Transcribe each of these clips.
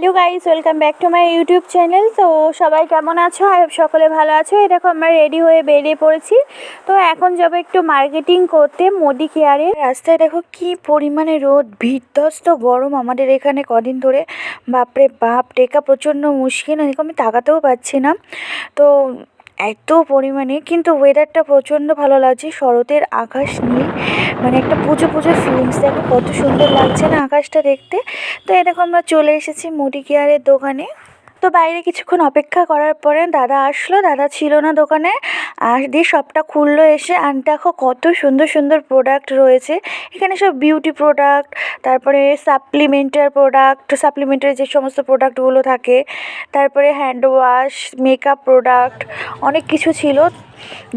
Hello guys, welcome back to my YouTube channel. তো সবাই কেমন আছো? হোপ সকলে ভালো আছো। এই দেখো, আমরা রেডি হয়ে বেরিয়ে পড়েছি। তো এখন যাব একটু মার্কেটিং করতে, মোদি কেয়ারে। রাস্তায় দেখো কি পরিমাণে রোদ, বিধ্বস্ত গরম। আমাদের এখানে কদিন ধরে, বাপরে বাপ, টেকা প্রচণ্ড মুশকিল। এরকম আমি তাকাতেও পাচ্ছি না। তো এত পরিমাণে, কিন্তু ওয়েদারটা প্রচণ্ড ভালো লাগছে। শরতের আকাশ নীল মানে একটা পুজো পুজো ফিলিংস দেখো কত সুন্দর লাগছে না আকাশটা দেখতে। তো এ দেখো আমরা চলে এসেছি মুদি কেয়ারের দোকানে। তো বাইরে কিছুক্ষণ অপেক্ষা করার পরে দাদা আসলো। দাদা ছিল না দোকানে। আর দিয়ে শপটা খুললো এসে আর দেখো কত সুন্দর সুন্দর প্রোডাক্ট রয়েছে। এখানে সব বিউটি প্রোডাক্ট তারপরে সাপ্লিমেন্টার প্রোডাক্ট সাপ্লিমেন্টারি যে সমস্ত প্রোডাক্টগুলো থাকে, তারপরে হ্যান্ড ওয়াশ মেকআপ প্রোডাক্ট অনেক কিছু ছিল।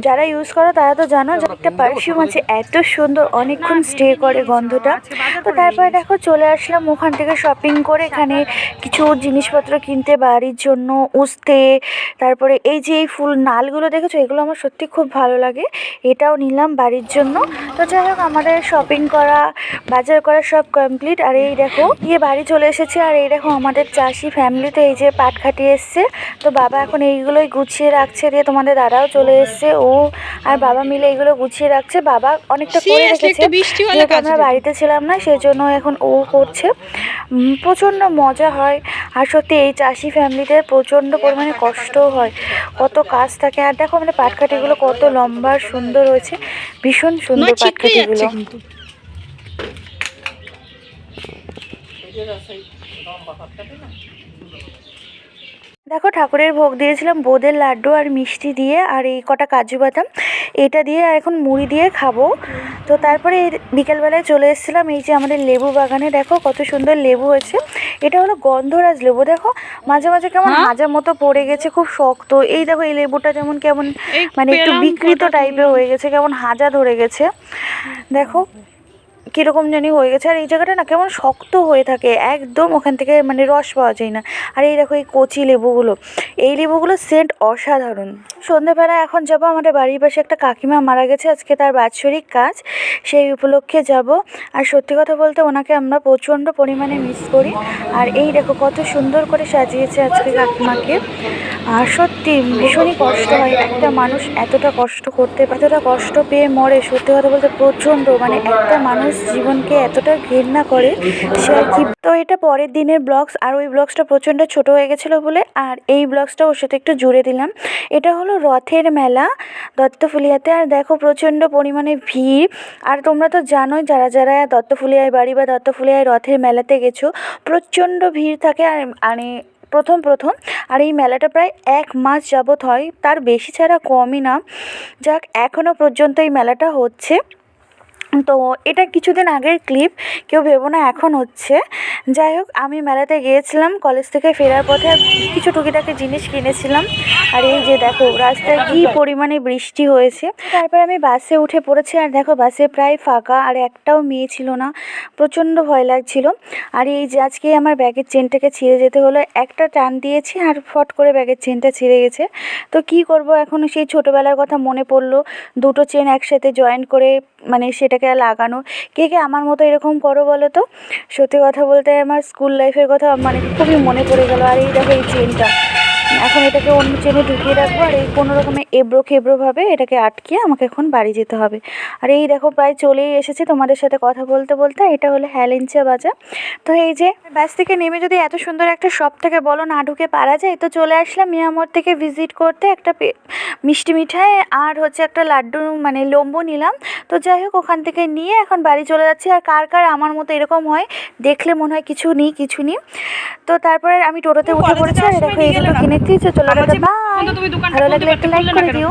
যারা ইউজ করো, তারা তো জানো যে একটা পারফিউম আছে এত সুন্দর, অনেকক্ষণ স্টে করে গন্ধটা। তো তারপরে দেখো চলে আসলাম ওখান থেকে শপিং করে এখানে কিছু জিনিসপত্র কিনতে, বাড়ির জন্য উস্তে। তারপরে এই যে এই ফুল নালগুলো দেখেছ, এগুলো আমার সত্যি খুব ভালো লাগে। এটাও নিলাম বাড়ির জন্য। তো যাই হোক, আমাদের শপিং করা, বাজার করা সব কমপ্লিট আর এই দেখো, গিয়ে বাড়ি চলে এসেছে। আর এই দেখো আমাদের চাষি ফ্যামিলিতে এই যে পাট খাটিয়ে এসছে। তো বাবা এখন এইগুলোই গুছিয়ে রাখছে। দিয়ে তোমাদের দাদাও চলে এসছে। ও আর বাবা মিলে এগুলো গুছিয়ে রাখছে। বাবা অনেকটা করে রেখেছে একটু বৃষ্টি হলে যেহেতু আমরা বাড়িতে ছিলাম না সেজন্য এখন ও করছে। প্রচণ্ড মজা হয়। আর সত্যি এই চাষি ফ্যামিলিতে প্রচণ্ড পরিমাণে কষ্টও হয়। কত কাজ থাকে। আর দেখো মানে পাটকাঠিগুলো কত লম্বা সুন্দর হয়েছে। ভীষণ সুন্দর পাটকাঠিগুলো কিন্তু। দেখো ঠাকুরের ভোগ দিয়েছিলাম বোঁদের লাড্ডু আর মিষ্টি দিয়ে আর এই কটা কাজু বাদাম। এটা দিয়ে আর এখন মুড়ি দিয়ে খাব। তো তারপরে বিকেলবেলায় চলে এসেছিলাম এই যে আমাদের লেবু বাগানে। দেখো কত সুন্দর লেবু হয়েছে। এটা হলো গন্ধরাজ লেবু দেখো? মাঝে মাঝে কেমন হ্যাঁ? হাজার মতো পড়ে গেছে খুব শক্ত। এই দেখো এই লেবুটা যেমন কেমন মানে একটু বিকৃত টাইপের হয়ে গেছে কেমন হাজা ধরে গেছে। দেখো কীরকম জানি হয়ে গেছে। আর এই জায়গাটা না কেমন শক্ত হয়ে থাকে। একদম ওখান থেকে মানে রস পাওয়া যায় না। আর এই দেখো এই কচি লেবুগুলো। এই লেবুগুলো সেন্ট অসাধারণ। সন্ধেবেলা এখন যাব আমাদের বাড়ির পাশে একটা কাকিমা মারা গেছে। আজকে তার বাৎসরিক কাজ। সেই উপলক্ষে যাব। আর সত্যি কথা বলতে ওনাকে আমরা প্রচণ্ড পরিমাণে মিস করি। আর এই দেখো কত সুন্দর করে সাজিয়েছে আজকে কাকিমাকে। আর সত্যি ভীষণই কষ্ট হয়। একটা মানুষ এতটা কষ্ট করতে, এতটা কষ্ট পেয়ে মরে, সত্যি কথা বলতে প্রচণ্ড। মানে একটা মানুষ জীবনকে এতটা ঘৃণা করে সে আর কি তো এটা পরের দিনের ব্লগস, আর ওই ব্লগসটা প্রচণ্ড ছোট হয়ে গেছিল বলে, আর এই ব্লগসটা ওর সাথে একটু জুড়ে দিলাম। এটা হলো রথের মেলা দত্তফুলিয়াতে, আর দেখো প্রচণ্ড পরিমাণে ভিড়। আর তোমরা তো জানোই, যারা যারা দত্তফুলিয়ায় বাড়ি বা দত্তফুলিয়ায় রথের মেলাতে গেছো, প্রচণ্ড ভিড় থাকে, আর মানে প্রথম প্রথম। আর এই মেলাটা প্রায় এক মাস যাবৎ হয়, তার বেশি ছাড়া কমই না। যাক এখনও পর্যন্ত এই মেলাটা হচ্ছে। তো এটা কিছুদিন আগের ক্লিপ, কেউ ভেবো না এখন হচ্ছে। যাই হোক, আমি মেলাতে গিয়েছিলাম, কলেজ থেকে ফেরার পথে কিছু টুকিটাকি জিনিস কিনেছিলাম। আর এই যে দেখো, রাস্তায় কী পরিমাণে বৃষ্টি হয়েছে। তারপর আমি বাসে উঠে পড়েছি, আর দেখো বাসে প্রায় ফাঁকা, আর একটাও মেয়ে ছিল না। প্রচণ্ড ভয় লাগছিল। আর এই যে আজকে আমার ব্যাগের চেনটাকে ছিঁড়ে যেতে হলো, একটা টান দিয়েছি, আর ফট করে ব্যাগের চেনটা ছিঁড়ে গেছে। তো কি করব, এখন সেই ছোটোবেলার কথা মনে পড়ল। দুটো চেন একসাথে জয়েন করে মানে সেটাকে লাগানো? কে কে আমার মতো এরকম করো বলো তো? সত্যি কথা বলতে আমার স্কুল লাইফের কথা মানে খুবই মনে পড়ে গেল। আর এই দেখো এই চেনটা এখন এটাকে অন্য চেনে ঢুকিয়ে রাখব আর এই কোনো রকমে এবড়ো খেবড়োভাবে এটাকে আটকিয়ে আমাকে এখন বাড়ি যেতে হবে। আর এই দেখো প্রায় চলেই এসেছে তোমাদের সাথে কথা বলতে বলতে এটা হলো হ্যালেঞ্চা বাজার। তো এই যে বাস থেকে নেমে যদি এত সুন্দর একটা শপ থেকে বলো না ঢুকে পারা যায় তো চলে আসলাম মিয়ামোড় থেকে ভিজিট করতে একটা মিষ্টি মিঠাই আর হচ্ছে একটা লাড্ডু মানে লম্বু নিলাম। তো যাই হোক ওখান থেকে নিয়ে এখন বাড়ি চলে যাচ্ছি। আর কার কার আমার মতো এরকম হয় দেখলে মনে হয় কিছু নেই কিছু নেই। তো তারপরে আমি টোটোতে উঠে পড়েছি আর দেখো গেলে না? কিনেছি। তো চলো আমার দাদা যে বাই বন্ধু তুমি দোকানটা ভালো খুলতে লাগলে একটা পারতে, লাইক খুললে না করে কেন? দিও